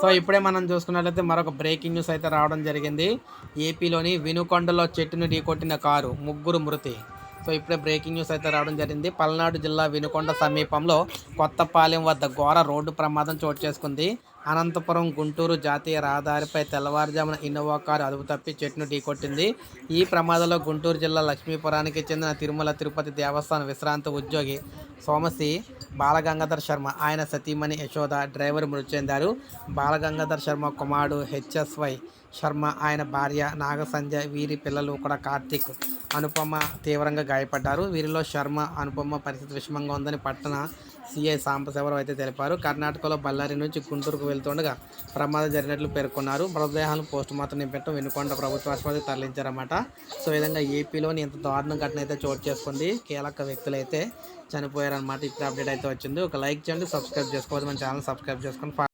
So ఇప్పుడే మనం చూసుకున్నట్లయితే మరొక బ్రేకింగ్ న్యూస్ అయితే రావడం జరిగింది. ఏపీలోని వినుకొండలో చెట్టును ఢీకొట్టిన కారు ముగ్గురు మృతి. సో ఇప్పుడే బ్రేకింగ్ న్యూస్ అయితే రావడం జరిగింది. పల్నాడు జిల్లా వినుకొండ సమీపంలో కొత్తపాలెం వద్ద ఘోర రోడ్డు ప్రమాదం చోటు చేసుకుంది. అనంతపురం గుంటూరు జాతీయ రహదారిపై తెల్లవారుజామున ఇన్నోవా కారు అదుపు తప్పి చెట్టును ఢీకొట్టింది. ఈ ప్రమాదంలో గుంటూరు జిల్లా లక్ష్మీపురానికి చెందిన తిరుమల తిరుపతి దేవస్థానం విశ్రాంత ఉద్యోగి సోమసి బాలగంగాధర్ శర్మ ఆయన సతీమణి యశోద డ్రైవర్ మృతి చెందారు. బాలగంగాధర్ శర్మ కుమారుడు హెచ్ఎస్వై శర్మ ఆయన భార్య నాగ సంజయ్ వీరి పిల్లలు కూడా కార్తీక్ అనుపమ తీవ్రంగా గాయపడ్డారు. వీరిలో శర్మ అనుపమ పరిస్థితి విషమంగా ఉందని పట్టణ సిఐ సాంబశివరావు అయితే తెలిపారు. కర్ణాటకలో బళ్ళారి నుంచి గుంటూరుకు వెళ్తుండగా ప్రమాదం జరిగినట్లు పేర్కొన్నారు. మృతదేహాలను పోస్ట్ మార్టం నింపడం వెనుకొండ ప్రభుత్వ ఆసుపత్రికి తరలించారన్నమాట. సో విధంగా ఏపీలోని ఇంత దారుణం ఘటన అయితే చోటు చేసుకుంది. కీలక వ్యక్తులు అయితే చనిపోయారన్నమాట. ఇప్పుడు అప్డేట్ అయితే వచ్చింది ఒక లైక్ చేయండి సబ్స్క్రైబ్ చేసుకోవాలి మన ఛానల్ సబ్స్క్రైబ్ చేసుకొని